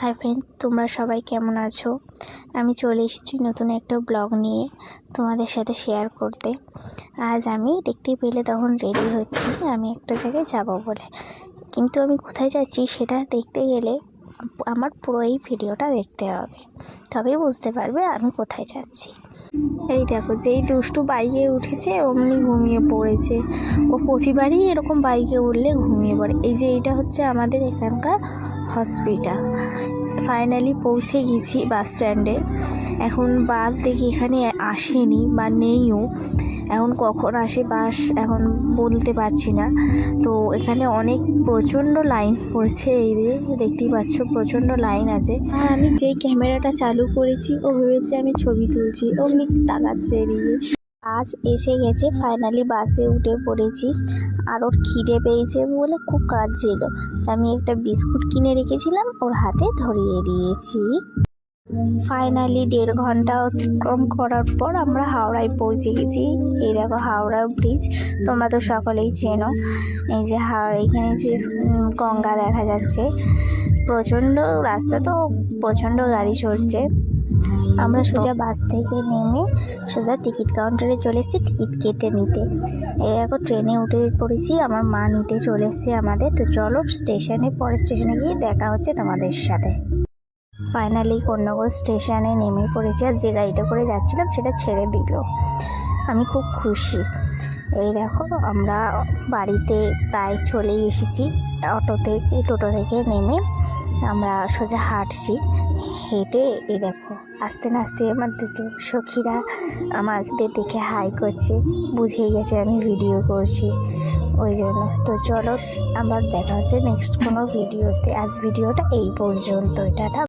Hi friend তোমরা সবাই কেমন আছো? আমি চলে এসেছি নতুন একটা ব্লগ নিয়ে তোমাদের সাথে শেয়ার করতে। আজ আমি দেখতে পেলে তখন রেডি হচ্ছি আমি একটা জায়গায় যাব বলে। কিন্তু আমি কোথায় যাচ্ছি সেটা দেখতে গেলে আমার পুরো এই ভিডিওটা দেখতে হবে। তবেই বুঝতে পারবে আমি কোথায় যাচ্ছি। এই দেখো, যেই দুষ্টু বাইকে উঠেছে, অমনি ঘুমিয়ে পড়েছে। ও প্রতিবারই এরকম বাইকে উঠলে ঘুমিয়ে পড়ে। এই যে এইটা হচ্ছে আমাদের এখানকার হসপিটাল। ফাইনালি পৌঁছে গেছি বাস স্ট্যান্ডে। এখন বাস দেখি এখানে আসেনি বা নেইও। এখন কখন আসে বাস এখন বলতে পারছি না। তো এখানে অনেক প্রচণ্ড লাইন পড়ছে এই যে, দেখতেই পাচ্ছ প্রচণ্ড লাইন আছে। আর আমি যেই ক্যামেরাটা চালু করেছি, ও ভেবেছে আমি ছবি তুলছি অমনি তাকাচ্ছে এদিকে। বাস এসে গেছে ফাইনালি বাসে উঠে পড়েছি। আর ওর খিদে পেয়েছে বলে খুব কাঁদছিল। তা আমি একটা বিস্কুট কিনে রেখেছিলাম, ওর হাতে ধরিয়ে দিয়েছি। ফাইনালি দেড় ঘণ্টা অতিক্রম করার পর আমরা হাওড়ায় পৌঁছে গেছি। এই দেখো হাওড়া ব্রিজ তোমরা তো সকলেই চেনো। এই যে হাওড়া, এখানে যে গঙ্গা দেখা যাচ্ছে। প্রচণ্ড রাস্তা তো, প্রচণ্ড গাড়ি চলছে। আমরা সোজা বাস থেকে নেমে সোজা টিকিট কাউন্টারে চলে এসেছি টিকিট কেটে নিতে। এই দেখো, ট্রেনে উঠে পড়েছি, আমার মা নিতে চলে এসছে আমাদের। তো চলো, স্টেশনে পরে স্টেশনে গিয়ে দেখা হচ্ছে তোমাদের সাথে। ফাইনালি কন্যাগর স্টেশনে নেমে পড়েছি আর যে গাড়িটা করে যাচ্ছিলাম সেটা ছেড়ে দিল। আমি খুব খুশি। এই দেখো, আমরা বাড়িতে প্রায় চলেই এসেছি। অটো থেকে টোটো থেকে নেমে আমরা সোজা হাঁটছি। হেঁটে, এই দেখো, আস্তে আস্তে আমার দুটো সখীরা আমাদের দেখে হাই করছে বুঝেই গেছে আমি ভিডিও করছি। ওই জন্য। তো চলো, আবার দেখা হচ্ছে নেক্সট কোনো ভিডিওতে আজ ভিডিওটা এই পর্যন্ত টাটা।